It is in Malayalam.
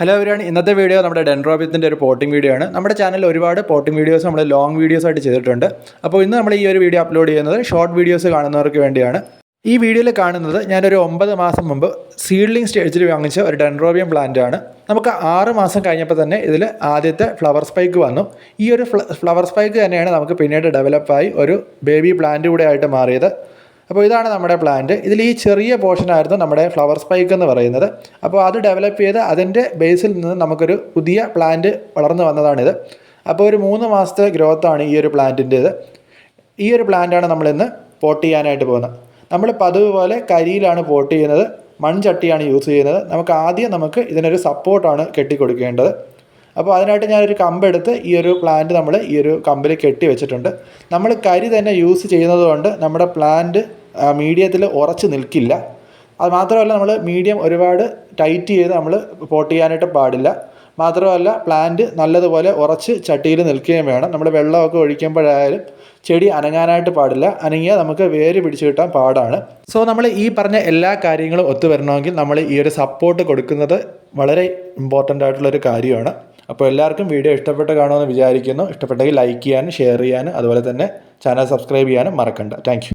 ഹലോ അവരാണ് ഇന്നത്തെ വീഡിയോ നമ്മുടെ ഡെൻഡ്രോബിത്തിന്റെ ഒരു പോട്ടിംഗ് വീഡിയോ ആണ്. നമ്മുടെ ചാനലിൽ ഒരുപാട് പോട്ടിംഗ് വീഡിയോസ് നമ്മൾ ലോങ് വീഡിയോസ് ആയിട്ട് ചെയ്തിട്ടുണ്ട്. അപ്പോൾ ഇന്ന് നമ്മൾ ഈ ഒരു വീഡിയോ അപ്ലോഡ് ചെയ്യുന്നത് ഷോർട്ട് വീഡിയോസ് കാണുന്നവർക്ക് വേണ്ടിയാണ്. ഈ വീഡിയോയിൽ കാണുന്നത് ഞാനൊരു ഒമ്പത് മാസം മുമ്പ് സീഡ്ലിംഗ് സ്റ്റേജിൽ വാങ്ങിച്ച ഒരു ഡെൻഡ്രോബിയം പ്ലാന്റ് ആണ്. നമുക്ക് ആറ് മാസം കഴിഞ്ഞപ്പോൾ തന്നെ ഇതിൽ ആദ്യത്തെ ഫ്ലവർ സ്പൈക്ക് വന്നു. ഈ ഒരു ഫ്ലവർ സ്പൈക്ക് തന്നെയാണ് നമുക്ക് പിന്നീട് ഡെവലപ്പായി ഒരു ബേബി പ്ലാന്റ് കൂടെ ആയിട്ട് മാറിയത്. അപ്പോൾ ഇതാണ് നമ്മുടെ പ്ലാന്റ് ഇതിൽ ഈ ചെറിയ പോർഷനായിരുന്നു നമ്മുടെ ഫ്ലവർ സ്പൈക്ക് എന്ന് പറയുന്നത്. അപ്പോൾ അത് ഡെവലപ്പ് ചെയ്ത് അതിന്റെ ബേസിൽ നിന്ന് നമുക്കൊരു പുതിയ പ്ലാന്റ് വളർന്നു വന്നതാണിത്. അപ്പോൾ ഒരു മൂന്ന് മാസത്തെ ഗ്രോത്താണ് ഈ ഒരു പ്ലാന്റിന്റേത് ഈ ഒരു പ്ലാന്റാണ് നമ്മളിന്ന് പോട്ട് ചെയ്യാനായിട്ട് പോകുന്നത്. നമ്മൾ പതിവ് പോലെ കരിയിലാണ് പോട്ട് ചെയ്യുന്നത്. മൺചട്ടിയാണ് യൂസ് ചെയ്യുന്നത്. നമുക്ക് ആദ്യം നമുക്ക് ഇതിനൊരു സപ്പോർട്ടാണ് കെട്ടിക്കൊടുക്കേണ്ടത്. അപ്പോൾ അതിനായിട്ട് ഞാനൊരു കമ്പെടുത്ത് ഈ ഒരു പ്ലാന്റ് നമ്മൾ ഈ ഒരു കമ്പിൽ കെട്ടി വെച്ചിട്ടുണ്ട്. നമ്മൾ കരി തന്നെ യൂസ് ചെയ്യുന്നത് കൊണ്ട് നമ്മുടെ പ്ലാന്റ് മീഡിയത്തിൽ ഉറച്ച് നിൽക്കില്ല. അത് മാത്രമല്ല നമ്മൾ മീഡിയം ഒരുപാട് ടൈറ്റ് ചെയ്ത് നമ്മൾ പോട്ട് ചെയ്യാനായിട്ട് പാടില്ല. മാത്രമല്ല പ്ലാന്റ് നല്ലതുപോലെ ഉറച്ച് ചട്ടിയിൽ നിൽക്കുകയും വേണം. നമ്മൾ വെള്ളമൊക്കെ ഒഴിക്കുമ്പോഴായാലും ചെടി അനങ്ങാനായിട്ട് പാടില്ല. അനങ്ങിയാൽ നമുക്ക് വേര് പിടിച്ചു കിട്ടാൻ പാടാണ്. സോ നമ്മൾ ഈ പറഞ്ഞ എല്ലാ കാര്യങ്ങളും ഒത്തുവരണമെങ്കിൽ നമ്മൾ ഈ ഒരു സപ്പോർട്ട് കൊടുക്കുന്നത് വളരെ ഇമ്പോർട്ടന്റ് ആയിട്ടുള്ളൊരു കാര്യമാണ്. അപ്പോൾ എല്ലാവർക്കും വീഡിയോ ഇഷ്ടപ്പെട്ട് കാണുമെന്ന് വിചാരിക്കുന്നു. ഇഷ്ടപ്പെട്ടെങ്കിൽ ലൈക്ക് ചെയ്യാനും ഷെയർ ചെയ്യാനും അതുപോലെ തന്നെ ചാനൽ സബ്സ്ക്രൈബ് ചെയ്യാനും മറക്കണ്ട. താങ്ക്